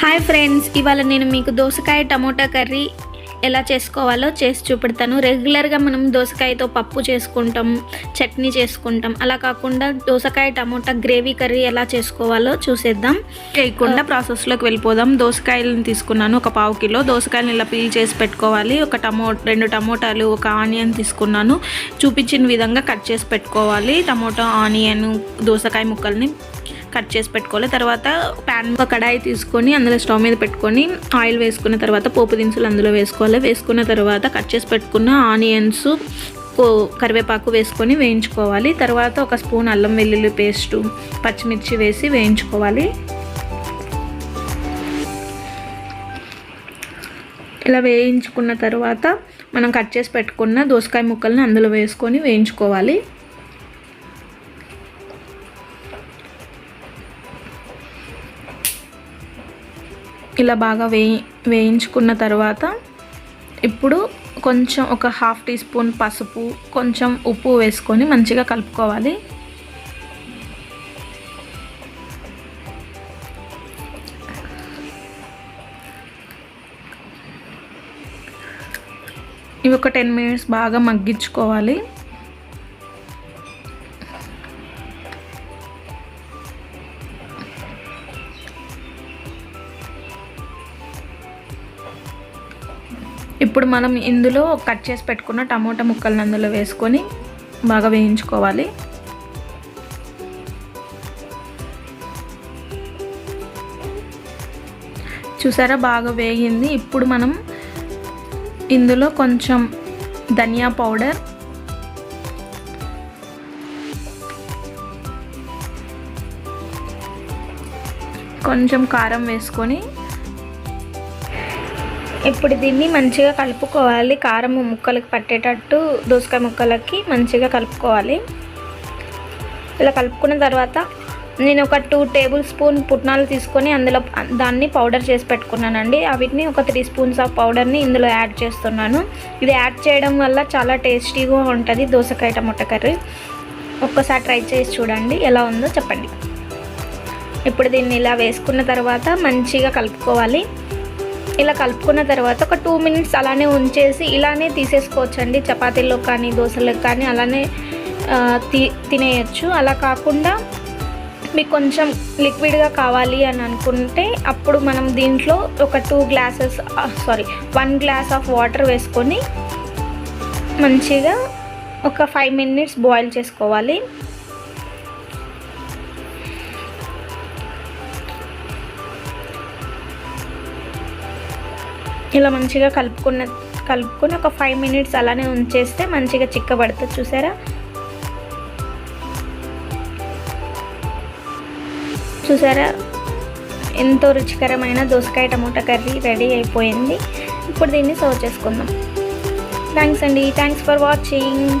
Hi friends ఇవాళ నేను మీకు దోసకాయ టమోటా కర్రీ ఎలా చేసుకోవాలో చేసి చూపెడతాను. రెగ్యులర్గా మనం దోసకాయతో పప్పు చేసుకుంటాం చట్నీ చేసుకుంటాం. అలా కాకుండా దోసకాయ టమోటా గ్రేవీ కర్రీ ఎలా చేసుకోవాలో చూసేద్దాం. చేయకుండా ప్రాసెస్లోకి వెళ్ళిపోదాం. దోసకాయలను తీసుకున్నాను ఒక పావు కిలో. దోసకాయలను ఇలా పీల్ చేసి పెట్టుకోవాలి. ఒక టమో రెండు టమోటాలు ఒక ఆనియన్ తీసుకున్నాను. చూపించిన విధంగా కట్ చేసి పెట్టుకోవాలి. టమోటా ఆనియన్ దోసకాయ ముక్కల్ని కట్ చేసి పెట్టుకోవాలి. తర్వాత ప్యాన్ ఒక కడాయి తీసుకొని అందులో స్టవ్ మీద పెట్టుకొని ఆయిల్ వేసుకున్న తర్వాత పోపు దినుసులు అందులో వేసుకోవాలి. వేసుకున్న తర్వాత కట్ చేసి పెట్టుకున్న ఆనియన్స్ కరివేపాకు వేసుకొని వేయించుకోవాలి. తర్వాత ఒక స్పూన్ అల్లం వెల్లుల్లి పేస్టు పచ్చిమిర్చి వేసి వేయించుకోవాలి. ఇలా వేయించుకున్న తర్వాత మనం కట్ చేసి పెట్టుకున్న దోసకాయ ముక్కల్ని అందులో వేసుకొని వేయించుకోవాలి. ఇలా బాగా వేయి వేయించుకున్న తర్వాత ఇప్పుడు కొంచెం ఒక హాఫ్ టీ స్పూన్ పసుపు కొంచెం ఉప్పు వేసుకొని మంచిగా కలుపుకోవాలి. ఇవి ఒక టెన్ మినిట్స్ బాగా మగ్గించుకోవాలి. ఇప్పుడు మనం ఇందులో కట్ చేసి పెట్టుకున్న టమోటా ముక్కలను అందులో వేసుకొని బాగా వేయించుకోవాలి. చూసారా? బాగా వేగింది. ఇప్పుడు మనం ఇందులో కొంచెం ధనియా పౌడర్ కొంచెం కారం వేసుకొని ఇప్పుడు దీన్ని మంచిగా కలుపుకోవాలి. కారం ముక్కలకి పట్టేటట్టు దోసకాయ ముక్కలకి మంచిగా కలుపుకోవాలి. ఇలా కలుపుకున్న తర్వాత నేను ఒక టూ టేబుల్ స్పూన్ పుట్నాలు తీసుకొని అందులో దాన్ని పౌడర్ చేసి పెట్టుకున్నానండి. వీటిని ఒక త్రీ స్పూన్స్ ఆఫ్ పౌడర్ని ఇందులో యాడ్ చేస్తున్నాను. ఇది యాడ్ చేయడం వల్ల చాలా టేస్టీగా ఉంటుంది దోసకాయ టమోటా కర్రీ. ఒక్కసారి ట్రై చేసి చూడండి ఎలా ఉందో చెప్పండి. ఇప్పుడు దీన్ని ఇలా వేసుకున్న తర్వాత మంచిగా కలుపుకోవాలి. ఇలా కలుపుకున్న తర్వాత ఒక టూ మినిట్స్ అలానే ఉంచేసి ఇలానే తీసేసుకోవచ్చండి. చపాతీల్లో కానీ దోశలకు కానీ అలానే తి తినేయచ్చు. అలా కాకుండా మీకు కొంచెం లిక్విడ్గా కావాలి అని అనుకుంటే అప్పుడు మనం దీంట్లో ఒక two glasses sorry one glass of water వేసుకొని మంచిగా ఒక ఫైవ్ మినిట్స్ బాయిల్ చేసుకోవాలి. ఇలా మంచిగా కలుపుకున్న కలుపుకొని ఒక ఫైవ్ మినిట్స్ అలానే ఉంచేస్తే మంచిగా చిక్కబడుతుంది. చూసారా? చూసారా? ఎంతో రుచికరమైన దోసకాయ టమోటా కర్రీ రెడీ అయిపోయింది. ఇప్పుడు దీన్ని సర్వ్ చేసుకుందాం. థ్యాంక్స్ అండి. Thanks for watching.